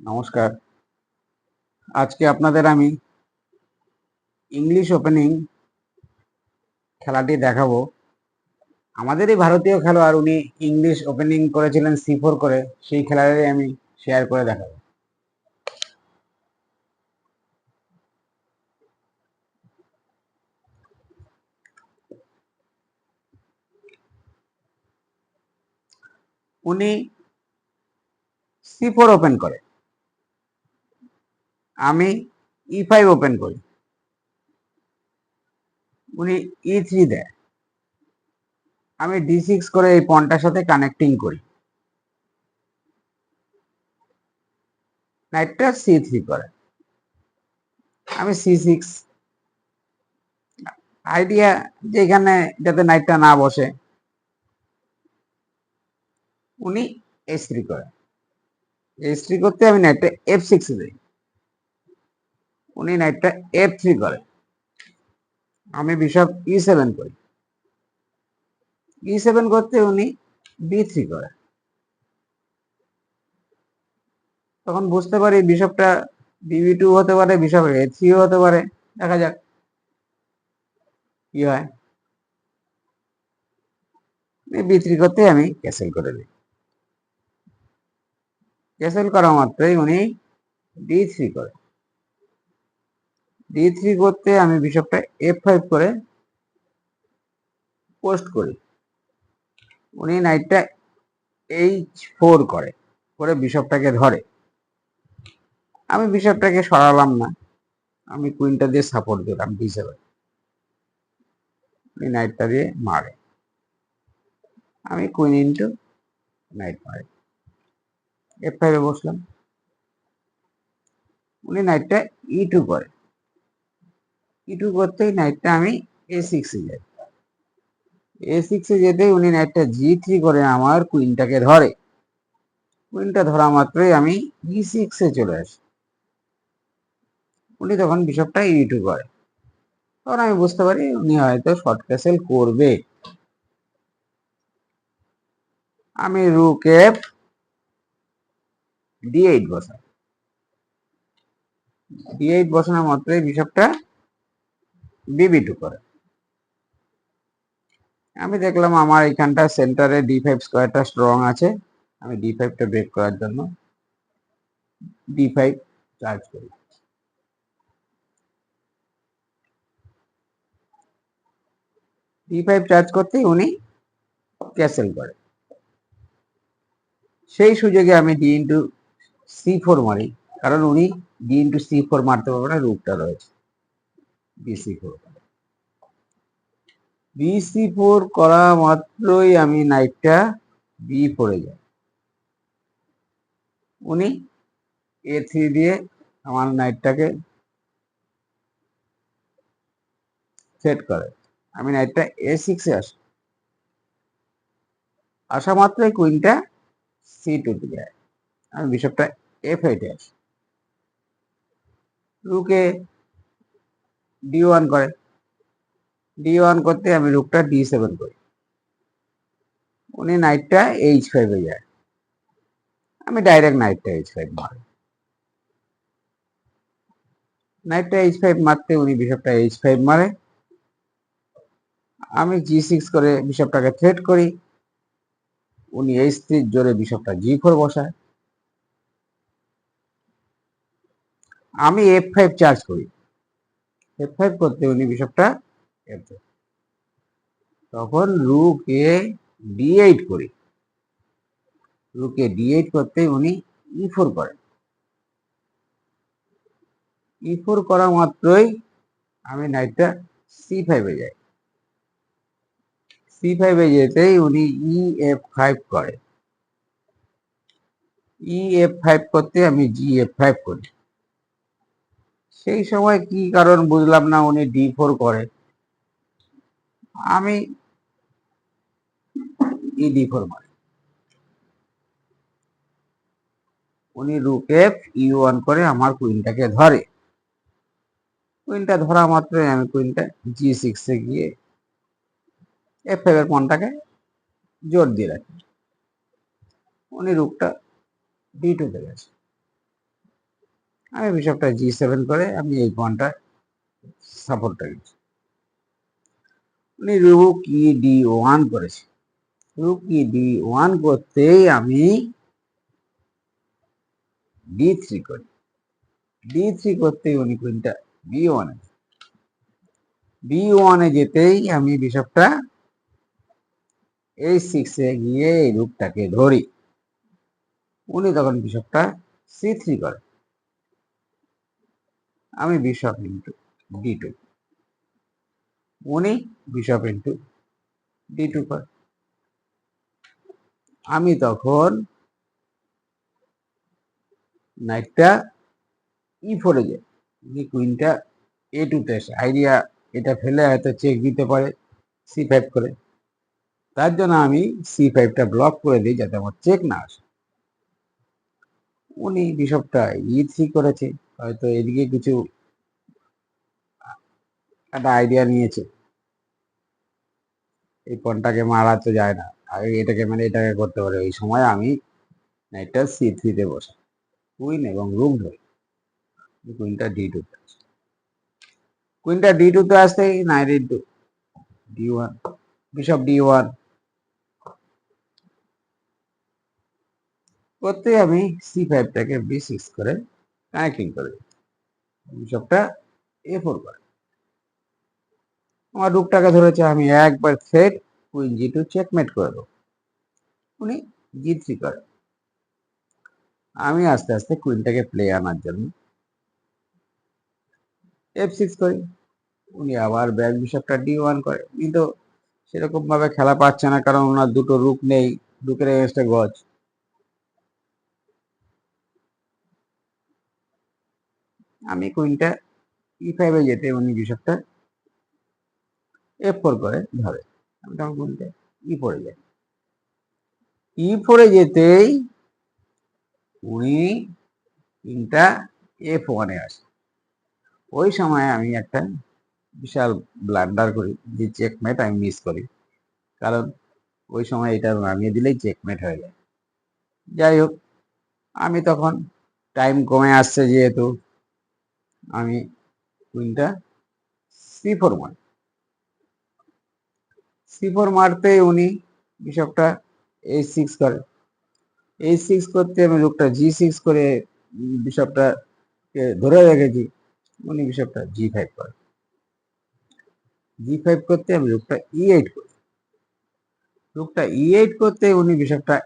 নমস্কার। আজকে আপনাদের আমি ইংলিশ ওপেনিং খেলাটি দেখাবো। আমাদেরই ভারতীয় খেলোয়াড় উনি ইংলিশ ওপেনিং করেছিলেন সি ফোর করে, সেই খেলাটাই আমি শেয়ার করে দেখাবো। উনি সি ফোর ওপেন করে। আমি ই ফাইভ ওপেন করি। উনি ই থ্রি দেয়। আমি ডি সিক্স করে এই পনটার সাথে কানেক্টিং করি। নাইটটা সি থ্রি করে। আমি সি সিক্স আইডিয়া যেখানে যাতে নাইটটা না বসে, উনি এস থ্রি করে। এস থ্রি করতে আমি নাইটটা এফ সিক্স দিই। উনি নাইটটা এফ থ্রি করে। আমি বিশপ ই সেভেন করি। ই সেভেন করতে উনি বি থ্রি করে। তখন বুঝতে পারি বিশপটা বিবি টু হতে পারে বিশপ এ থ্রিও হতে পারে। দেখা যাক কি হয়। বি থ্রি করতে আমি ক্যাসেল করে দিই। ক্যাসেল করা মাত্রই উনি ডি থ্রি করে। ডি থ্রি করতে আমি বিশপটা এফ ফাইভ করে পোস্ট করি। উনি নাইটটা এইচ ফোর করে করে বিশপটাকে ধরে। আমি বিশপটাকে সরালাম না। আমি কুইনটা দিয়ে সাপোর্ট দিলাম ডি সেভেন উনি নাইটটা দিয়ে মারে। আমি কুইন ইন্টু নাইট মারি। এফ ফাইভে বসলাম। উনি নাইটটা ই টু করে। ই টু করতেই নাইটটা আমি এ সিক্সে যাই এ সিক্সে যেতেই উনি নাইটটা জি থ্রি করে আমার কুইনটাকে ধরে। কুইনটা ধরা মাত্রই আমি ই সিক্সে চলে আসি। উনি তখন বিশপটা ই টু করে। তখন আমি বুঝতে পারি উনি হয়তো শর্ট ক্যাসেল করবে। আমি রুক এফ ডি এইট বসাই। ডি এইট বসানোর মাত্রই বিশপটা বিবি টু করে। আমি দেখলাম আমার এখানটা সেন্টারে ডি ফাইভ স্কোয়ারটা স্ট্রং আছে। আমি ডি ফাইভটা ব্রেক করার জন্য ডি ফাইভ চার্জ করি। ডি ফাইভ চার্জ করতেই উনি ক্যাসেল করে। সেই সুযোগে আমি ডি ইন্টু সি ফোর মারি, কারণ উনি ডি ইন্টু সি ফোর মারতে পারবে না রুটটা রয়েছে। B C four B C four করা মাত্রই আমি নাইটটা বি ফোরে যাই। উনি এ থ্রি দিয়ে আমার নাইটটাকে সেট করে। আমি নাইটটা এ সিক্সে আসি। আসা মাত্রই কুইনটা সি টুতে যায়। আমি বিশপটা এফ এইটে আসি। রুকে ডি ওয়ান করে। ডি ওয়ান করতে আমি রুকটা ডি সেভেন করি। উনি নাইটটা এইচ ফাইভে যায়। আমি ডাইরেক্ট নাইটটা এইচ ফাইভ মারি। নাইটটা এইচ ফাইভ মারতে উনি বিশপটা এইচ ফাইভ মারে। আমি জি সিক্স করে বিশপটাকে থ্রেট করি। উনি এইচ থ্রির জোরে বিশপটা জি ফোর বসায়। আমি এফ ফাইভ চার্জ করি। এফ ফাইভ করতে উনি বিশপটা তখন রুকে ডি এইট করি। রুকে ডি এইট করতে উনি ই ফোর করেন। ই ফোর করা মাত্রই আমি নাইটটা সি ফাইভে যাই। সি ফাইভে যেতেই উনি ই এফ ফাইভ করে। ই এফ ফাইভ করতে আমি জি এফ ফাইভ করি। সেই সময় কি কারণ বুঝলাম না উনি ডি ফোর করে। আমি ই ডি ফোর মারি। উনি রুক এফ ই ওয়ান করে আমার কুইনটাকে ধরে। কুইনটা ধরা মাত্রই আমি কুইনটা জি সিক্সে গিয়ে এফ ফাইভের পনটাকে জোর দিয়ে রাখি। উনি রুকটা ডি টুতে গেছে। আমি বিশপটা জি সেভেন করে আমি এই পয়েন্টটা সাপোর্টটা দিচ্ছি। উনি রুক ই ডি ওয়ান করেছে? রুক ই ডি ওয়ান করতেই আমি ডি থ্রি করি। ডি থ্রি করতেই উনি কুইনটা বি ওয়ানে বি ওয়ানে যেতেই আমি বিশপটা এই সিক্সে গিয়ে এই রূপটাকে ধরি। উনি তখন বিশপটা সি থ্রি করে। আমি বিশপ ইন্টু ডি টু উনি বিশপ ইন্টু ডি টু করে আমি তখন নাইটটা ই ফোরে যায় যে কুইনটা এ টুতে আসে। আইডিয়া এটা ফেলে হয়তো চেক দিতে পারে সি ফাইভ করে। তার জন্য আমি সি ফাইভটা ব্লক করে দিই যাতে আমার চেক না আসে। উনি বিশপটা ই থ্রি করেছে। হয়তো এদিকে কিছু একটা আইডিয়া নিয়েছে। এই পনটাকে মারা তো যায় না। আগে এটাকে মানে এটাকে করতে পারে। ওই সময় আমি নাইটটা সি থ্রিতে বসে। কুইন এবং রুম ধরি। কুইনটা ডি টুতে আসে কুইনটা ডি টুতে আসতেই knight into D one bishop D one করতে আমি সি ফাইভটাকে বি সিক্স করে কানেক্টিং করে। বিশপটা এ ফোর করে। আমার রুকটাকে ধরেছে, আমি একবার set queen G two checkmate করে দেবো। উনি জি থ্রি করে। আমি আস্তে আস্তে কুইনটাকে প্লে আনার জন্য এফ সিক্স করি। উনি আবার ব্যাক বিশপটা ডি ওয়ান করে। উনি তো সেরকম খেলা পাচ্ছে না, কারণ ওনার দুটো রুক নেই। রুকের এগেনস্টে গজ। আমি কুইনটা ই ফাইভে যেতে উনি বিশপটা এফ ফোর করে ধরে। আমি তখন কুইনটা ই ফোরে যাই। ই ফোরে যেতেই উনি কুইনটা এফ ওয়ানে আসে। ওই সময় আমি একটা বিশাল ব্লান্ডার করি, যে চেকমেট আমি মিস করি। কারণ ওই সময় এটা নামিয়ে দিলেই চেকমেট হয়ে যায়। যাই হোক, আমি তখন টাইম কমে আসছে যেহেতু। আমি কুইনটা সি ফোর মারি সি ফোর মারতে উনি বিশপটা এইচ সিক্স করে। এইচ সিক্স করতে আমি রুকটা জি সিক্স করে উম, ধরে রেখেছি উনি বিশপটা জি ফাইভ করে। জি ফাইভ করতে আমি রুকটা ই এইট করি। রুকটা ই এইট করতে উনি বিশপটা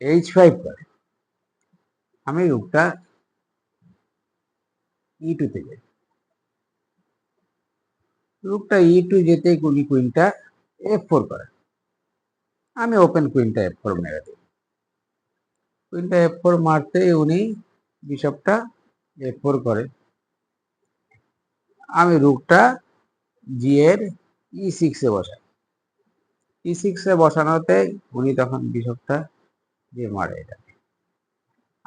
এইচ ফাইভ করে। আমি রুকটা ই টুতে যাই। রুকটা ই টু যেতে উনি কুইনটা এফ ফোর করে। আমি ওপেন কুইনটা এফ ফোর মেরে দিই কুইনটা এফ ফোর মারতে উনি বিশপটা এফ ফোর করে। আমি রুকটা জি এর ই সিক্সে বসাই। ই সিক্সে বসানোতে উনি তখন বিশপটা দিয়ে মারে এটা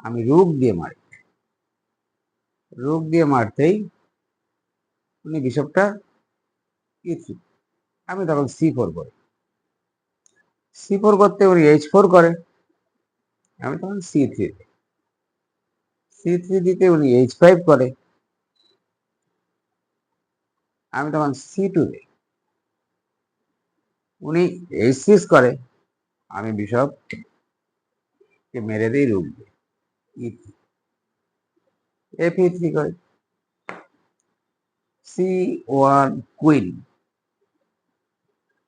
আমি রুক দিয়ে মারি। রুক দিয়ে মারতেই উনি বিশপটা ই থ্রি আমি তখন সি ফোর করি। সি ফোর করতে উনি এইচ ফোর করে। আমি তখন সি থ্রি। সি থ্রি দিতে উনি এইচ ফাইভ করে। আমি তখন সি টু দিই। উনি এইচ সিক্স করে। আমি বিশপ কে মেরে দিই রুক দিই ই ই থ্রি করে C one queen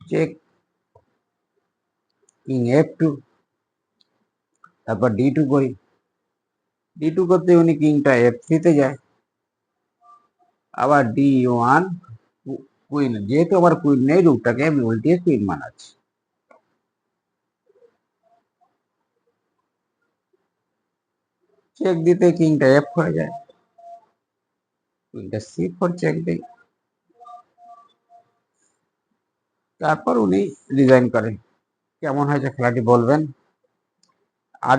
check king F two তারপর ডি টু করি। ডি টু করতে উনি কিংটা এফ থ্রিতে যায়। আবার ডি ওয়ান কুইন যেহেতু আমার কুইন নেই রুটটাকে আমি উল্টিয়ে কুইন বানাচ্ছি। চেক দিতে কিংটা এফ হয়ে যায় কুইনটা সি ফোর চেক দিই তারপর উনি রিজাইন করেন কেমন হয়েছে খেলাটি বলবেন আরেক